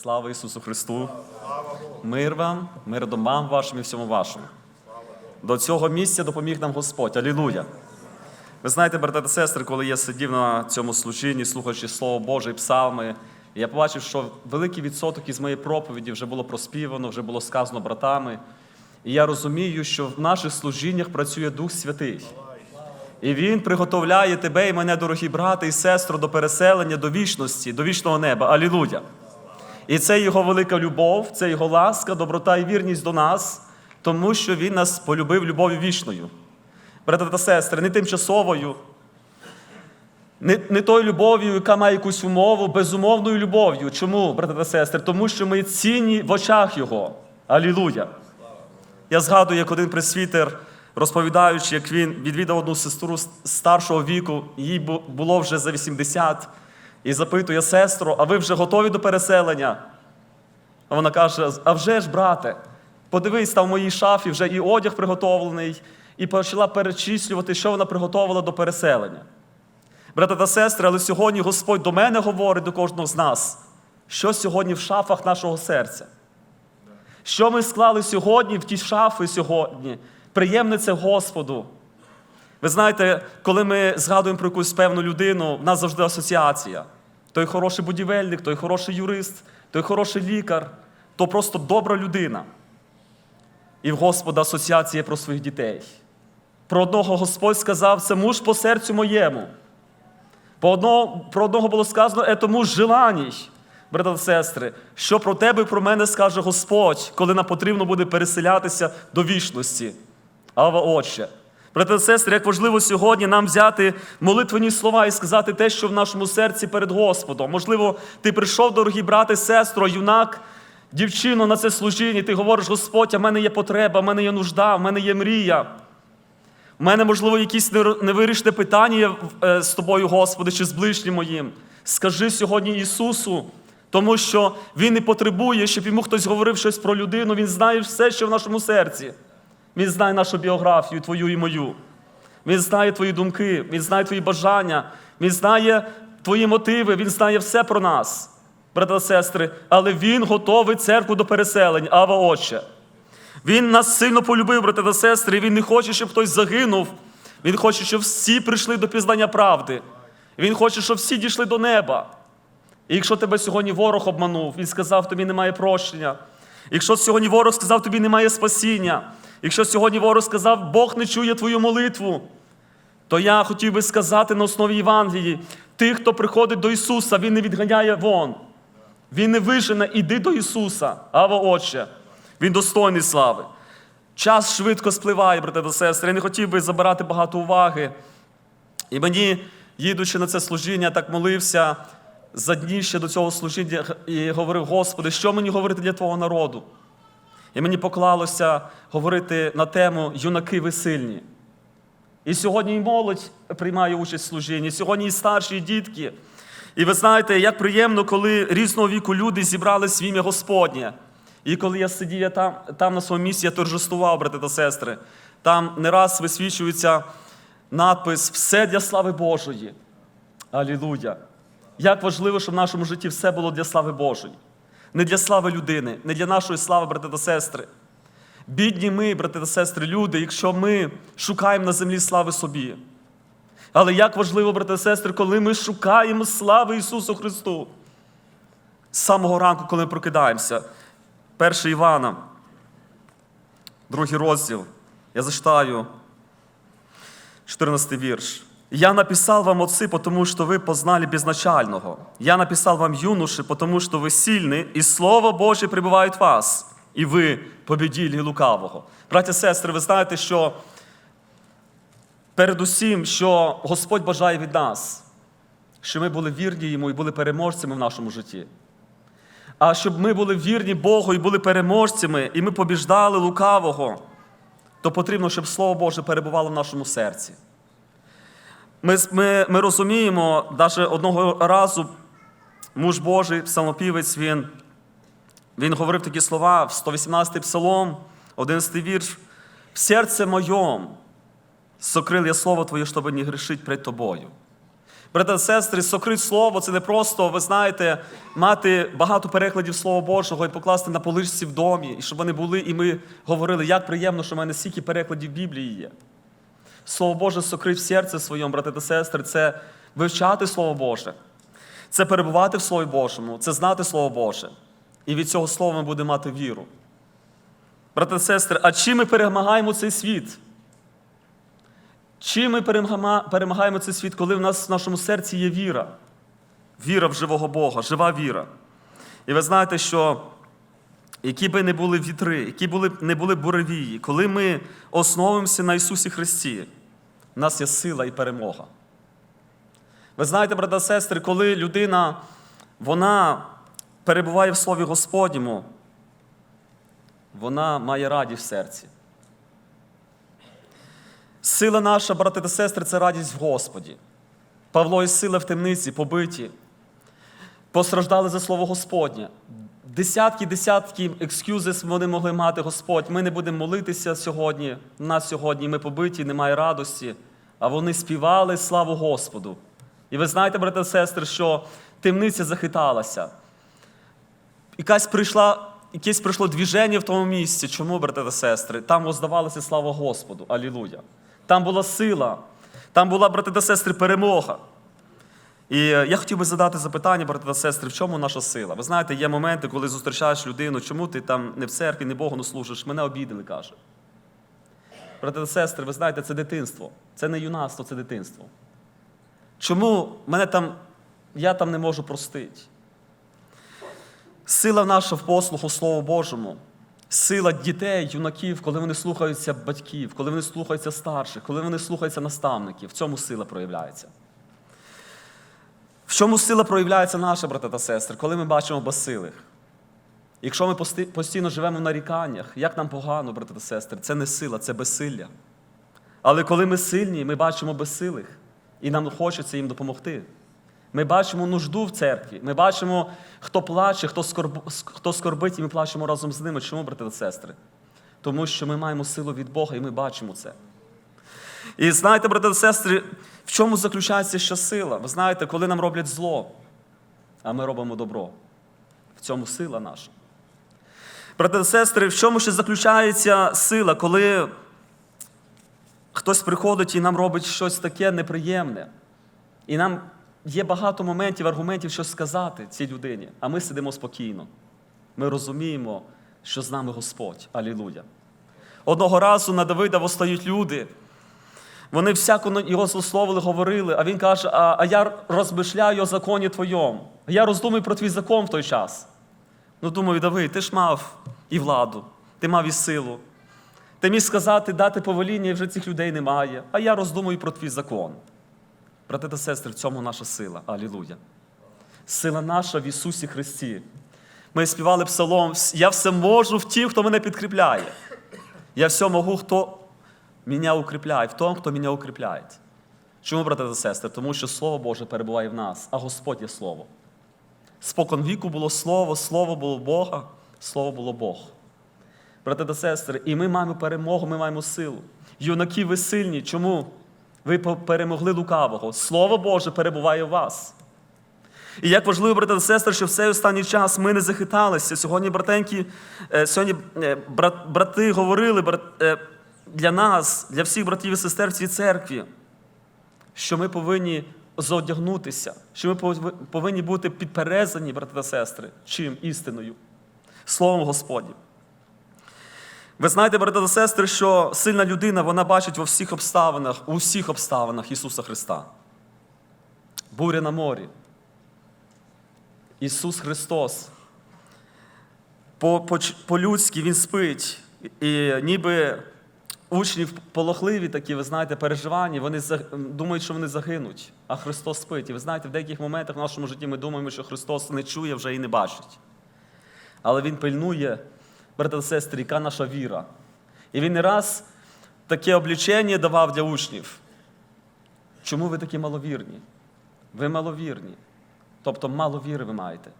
Слава Ісусу Христу! Мир вам, мир домам вашим і всьому вашому. До цього місця допоміг нам Господь. Алілуя! Ви знаєте, брати та сестри, коли я сидів на цьому служінні, слухаючи Слово Боже і псалми, я побачив, що великий відсоток із моєї проповіді вже було проспівано, вже було сказано братами. І я розумію, що в наших служіннях працює Дух Святий. І Він приготовляє тебе і мене, дорогі брати і сестри, до переселення, до вічності, до вічного неба. Алілуя! І це Його велика любов, це Його ласка, доброта і вірність до нас, тому що Він нас полюбив любов'ю вічною. Брати та сестри, не тимчасовою, не, не тою любов'ю, яка має якусь умову, безумовною любов'ю. Чому, брати та сестри? Тому що ми цінні в очах Його. Алілуя! Я згадую, як один пресвітер, розповідаючи, як він відвідав одну сестру старшого віку, їй було вже за 80, і запитує сестру, а ви вже готові до переселення? А вона каже: А вже ж, брате, подивись, там в моїй шафі вже і одяг приготовлений, і почала перечислювати, що вона приготовила до переселення. Брати та сестри, але сьогодні Господь до мене говорить до кожного з нас, що сьогодні в шафах нашого серця. Що ми склали сьогодні в ті шафи сьогодні? Приємне це Господу. Ви знаєте, коли ми згадуємо про якусь певну людину, в нас завжди асоціація. Той хороший будівельник, той хороший юрист, той хороший лікар, то просто добра людина. І в Господа асоціація про своїх дітей. Про одного Господь сказав, це муж по серцю моєму. По одного, про одного було сказано, «Ето муж желаній». Брати та сестри, що про тебе і про мене скаже Господь, коли нам потрібно буде переселятися до вічності. Ава Отче. Брати та сестри, як важливо сьогодні нам взяти молитвені слова і сказати те, що в нашому серці перед Господом. Можливо, ти прийшов, дорогі брати, сестро, юнак, дівчино, на це служіння, і ти говориш, Господь, а в мене є потреба, в мене є нужда, в мене є мрія. У мене, можливо, якісь невирішне питання е, з тобою, Господи, чи з ближнім моїм. Скажи сьогодні Ісусу, тому що Він не потребує, щоб йому хтось говорив щось про людину. Він знає все, що в нашому серці. Він знає нашу біографію, твою і мою. Він знає твої думки, Він знає твої бажання, Він знає твої мотиви, Він знає все про нас, брати та сестри, але Він готовий церкву до переселень, Ава Отче. Він нас сильно полюбив, брати та сестри, він не хоче, щоб хтось загинув. Він хоче, щоб всі прийшли до пізнання правди. Він хоче, щоб всі дійшли до неба. І якщо тебе сьогодні ворог обманув, він сказав, тобі немає прощення. Якщо сьогодні ворог сказав, тобі немає спасіння. Якщо сьогодні ворог сказав, Бог не чує твою молитву, то я хотів би сказати на основі Євангелії: тих, хто приходить до Ісуса, Він не відганяє вон. Він не вижене, іди до Ісуса, Ава Отче. Він достойний слави. Час швидко спливає, брати та сестри. Я не хотів би забирати багато уваги. І мені, їдучи на це служіння, так молився за дні ще до цього служіння і говорив, Господи, що мені говорити для Твого народу? І мені поклалося говорити на тему юнаки ви сильні. І сьогодні і молодь приймає участь в служінні, сьогодні і старші, і дітки. І ви знаєте, як приємно, коли різного віку люди зібрались в ім'я Господнє. І коли я сидів там, там на своєму місці, я торжествував, брати та сестри. Там не раз висвічується надпис Все для слави Божої. Алілуя! Як важливо, щоб в нашому житті все було для слави Божої. Не для слави людини, не для нашої слави, брати та сестри. Бідні ми, брати та сестри, люди, якщо ми шукаємо на землі слави собі. Але як важливо, брати та сестри, коли ми шукаємо слави Ісусу Христу. З самого ранку, коли ми прокидаємося. 1 Івана, другий розділ. Я зачитаю 14 вірш. «Я написал вам, отцы, потому что вы познали безначального. Я написал вам, юноши, потому что вы сильны, и Слово Божє пребывает в вас, і ви побіділі лукавого. Браття сестри, ви знаєте, що передусім, що Господь бажає від нас, що ми були вірні йому і були переможцями в нашому житті. А щоб ми були вірні Богу і були переможцями, і ми побіждали лукавого, то потрібно, щоб Слово Боже перебувало в нашому серці. Ми, ми, ми розуміємо, навіть одного разу муж Божий, псалмопівець, він, він говорив такі слова в 118-й псалом, 11-й вірш. В серце моєму сокрил я слово Твоє, щоб не грішить перед Тобою. Брати та сестри, сокрить слово це не просто, ви знаєте, мати багато перекладів Слова Божого і покласти на поличці в домі, і щоб вони були, і ми говорили, як приємно, що в мене стільки перекладів Біблії є. Слово Боже сокрить в серце своєму, брати та сестри, це вивчати Слово Боже, це перебувати в Слові Божому, це знати Слово Боже. І від цього слова ми будемо мати віру. Брати та сестри, а чим ми перемагаємо цей світ? Чим ми перемагаємо цей світ, коли в нас в нашому серці є віра? Віра в живого Бога, жива віра. І ви знаєте, що які би не були вітри, які були, не були буревії, коли ми основуємося на Ісусі Христі, в нас є сила і перемога. Ви знаєте, брата сестри, коли людина вона перебуває в Слові Господньому, вона має радість в серці. Сила наша, брати та сестри, це радість в Господі. Павло і сила в темниці побиті, постраждали за слово Господнє. Десятки, десятки екскюзис вони могли мати Господь. Ми не будемо молитися сьогодні. Нас сьогодні ми побиті, немає радості. А вони співали славу Господу. І ви знаєте, брати та сестри, що темниця захиталася. Якась прийшла, якесь прийшло двіження в тому місці. Чому, брати та сестри? Там воздавалася слава Господу. Алілуя. Там була сила, там була, брати та сестри, перемога. І е, я хотів би задати запитання, брати та сестри, в чому наша сила? Ви знаєте, є моменти, коли зустрічаєш людину, чому ти там не в церкві, не Богу не служиш, мене обідали, каже. Брати та сестри, ви знаєте, це дитинство. Це не юнацтво, це дитинство. Чому мене там, я там не можу простити? Сила наша в послуху Слову Божому. Сила дітей, юнаків, коли вони слухаються батьків, коли вони слухаються старших, коли вони слухаються наставників. В цьому сила проявляється. В чому сила проявляється наша, брати та сестри, коли ми бачимо безсилих? Якщо ми постійно живемо в наріканнях, як нам погано, брати та сестри, це не сила, це безсилля. Але коли ми сильні, ми бачимо безсилих, і нам хочеться їм допомогти. Ми бачимо нужду в церкві, ми бачимо, хто плаче, хто, скорб... хто скорбить, і ми плачемо разом з ними. Чому, брати та сестри? Тому що ми маємо силу від Бога, і ми бачимо це. І знаєте, брати та сестри, в чому заключається ще сила? Ви знаєте, коли нам роблять зло, а ми робимо добро. В цьому сила наша. Брати та сестри, в чому ще заключається сила, коли хтось приходить і нам робить щось таке неприємне. І нам є багато моментів, аргументів, що сказати цій людині, а ми сидимо спокійно. Ми розуміємо, що з нами Господь. Алілуя. Одного разу на Давида восстають люди. Вони всяко його злословили, говорили, а він каже: а, а я розмишляю о законі твоєму. Я роздумую про твій закон в той час. Ну, думаю, Давид, ти ж мав і владу, ти мав і силу. Ти міг сказати, дати повеління, і вже цих людей немає. А я роздумую про твій закон. Брати та сестри, в цьому наша сила. Алілуя. Сила наша в Ісусі Христі. Ми співали псалом, я все можу в тім, хто мене підкріпляє. Я все можу, хто мене укріпляє, в тому, хто мене укріпляє. Чому, брати та сестри? Тому що Слово Боже перебуває в нас, а Господь є Слово. Спокон віку було Слово, Слово було Бога, Слово було Бог. Брати та сестри, і ми маємо перемогу, ми маємо силу. Юнаки, ви сильні. Чому? Ви перемогли лукавого. Слово Боже перебуває в вас. І як важливо, брати та сестри, що в цей останній час ми не захиталися. Сьогодні, братенькі, е, сьогодні е, брат, брати говорили брат, е, для нас, для всіх братів і сестер в цій церкві, що ми повинні зодягнутися, що ми повинні бути підперезані, брати та сестри, чим істиною, Словом Господнім. Ви знаєте, брати та сестри, що сильна людина вона бачить во всіх обставинах, у всіх обставинах Ісуса Христа. Буря на морі. Ісус Христос. По- по- По-людськи Він спить. І ніби учні полохливі такі, ви знаєте, переживані, вони думають, що вони загинуть, а Христос спить. І ви знаєте, в деяких моментах в нашому житті ми думаємо, що Христос не чує вже і не бачить. Але Він пильнує, брати та сестри, яка наша віра. І він не раз таке облічення давав для учнів. Чому ви такі маловірні? Ви маловірні. Тобто мало віри ви маєте.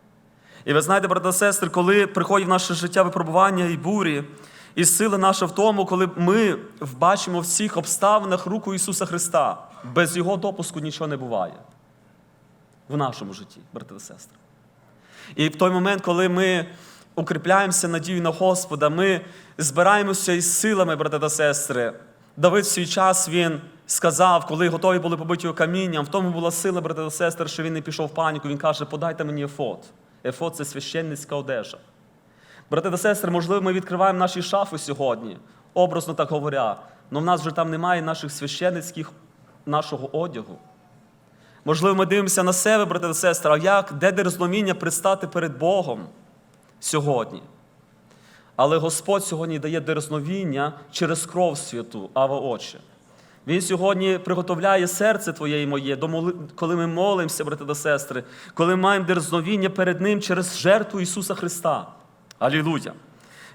І ви знаєте, брати та сестри, коли приходять в наше життя випробування і бурі, і сила наша в тому, коли ми бачимо в всіх обставинах руку Ісуса Христа, без Його допуску нічого не буває. в нашому житті, брати та сестри. І в той момент, коли ми укріпляємося надією на Господа, ми збираємося із силами, брати та сестри. Давид в свій час він сказав, коли готові були побиті його камінням, в тому була сила, брати та сестри, що він не пішов в паніку. Він каже, подайте мені ефот. Ефот це священницька одежа. Брати та сестри, можливо, ми відкриваємо наші шафи сьогодні, образно так говоря, але в нас вже там немає наших священницьких нашого одягу. Можливо, ми дивимося на себе, брати та сестри, а як, де дерзновіння предстати перед Богом сьогодні? Але Господь сьогодні дає дерзновіння через кров святу, Ава Отче. Він сьогодні приготовляє серце Твоє і моє, коли ми молимося, брати та сестри, коли маємо дерзновіння перед Ним через жертву Ісуса Христа. Алілуя!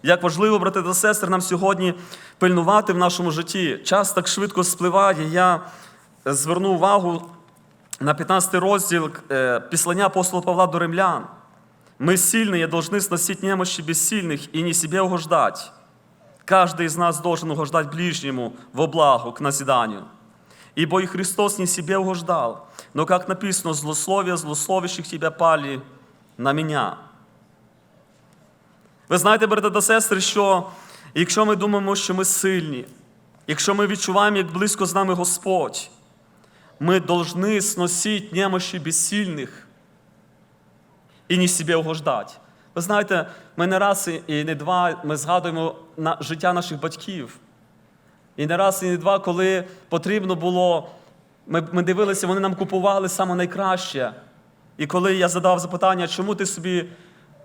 Як важливо, брати та сестри, нам сьогодні пильнувати в нашому житті. Час так швидко спливає. Я зверну увагу на 15 розділ е, післання апостола Павла до римлян. Мы сильные должны сносить немощи бессильных и не себе угождать. Каждый из нас должен угождать ближнему во благо, к назиданию. Ибо и Христос не себе угождал, но, как написано, злословие злословящих тебя пали на меня. Ви знаєте, брати та сестри, що якщо ми думаємо, що ми сильні, якщо ми відчуваємо, як близько з нами Господь, ми повинні сносити немощі безсильних і не себе угождати. Ви знаєте, ми не раз і не два ми згадуємо на життя наших батьків. І не раз, і не два, коли потрібно було, ми, ми дивилися, вони нам купували саме найкраще. І коли я задав запитання, чому ти собі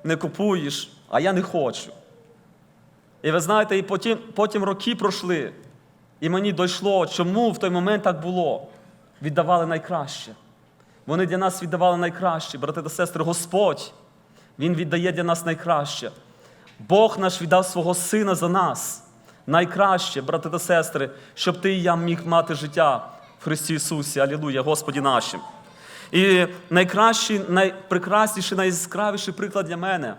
не купуєш, а я не хочу. І ви знаєте, і потім, потім роки пройшли, і мені дійшло, чому в той момент так було. Віддавали найкраще. Вони для нас віддавали найкраще, брати та сестри, Господь, Він віддає для нас найкраще. Бог наш віддав свого Сина за нас. Найкраще, брати та сестри, щоб ти і я міг мати життя в Христі Ісусі. Алілуя, Господі нашим. І найкращий, найпрекрасніший, найяскравіший приклад для мене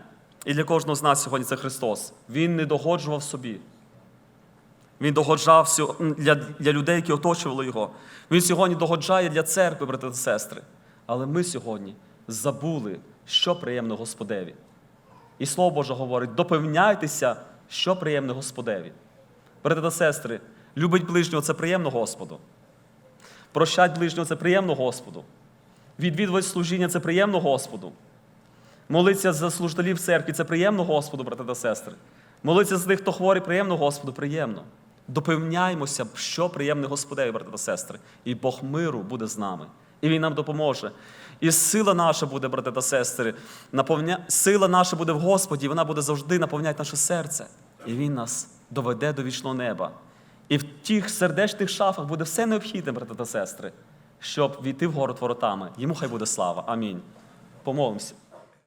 і для кожного з нас сьогодні це Христос. Він не догоджував собі. Він догоджав для, для людей, які оточували його. Він сьогодні догоджає для церкви, брати та сестри. Але ми сьогодні забули, що приємно Господеві. І Слово Боже говорить: допевняйтеся, що приємно Господеві. Брати та сестри, любить ближнього це приємно Господу. Прощать ближнього це приємно Господу. Відвідувати служіння це приємно Господу. Молитися за служителів церкви це приємно Господу, брати та сестри. Молитися за тих, хто хворий, приємно Господу, приємно. Допевняймося, що приємне Господеві, брати та сестри. І Бог миру буде з нами. І Він нам допоможе. І сила наша буде, брати та сестри, наповня... сила наша буде в Господі, і вона буде завжди наповняти наше серце. І Він нас доведе до вічного неба. І в тих сердечних шафах буде все необхідне, брати та сестри, щоб війти в город воротами. Йому хай буде слава. Амінь. Помолимося.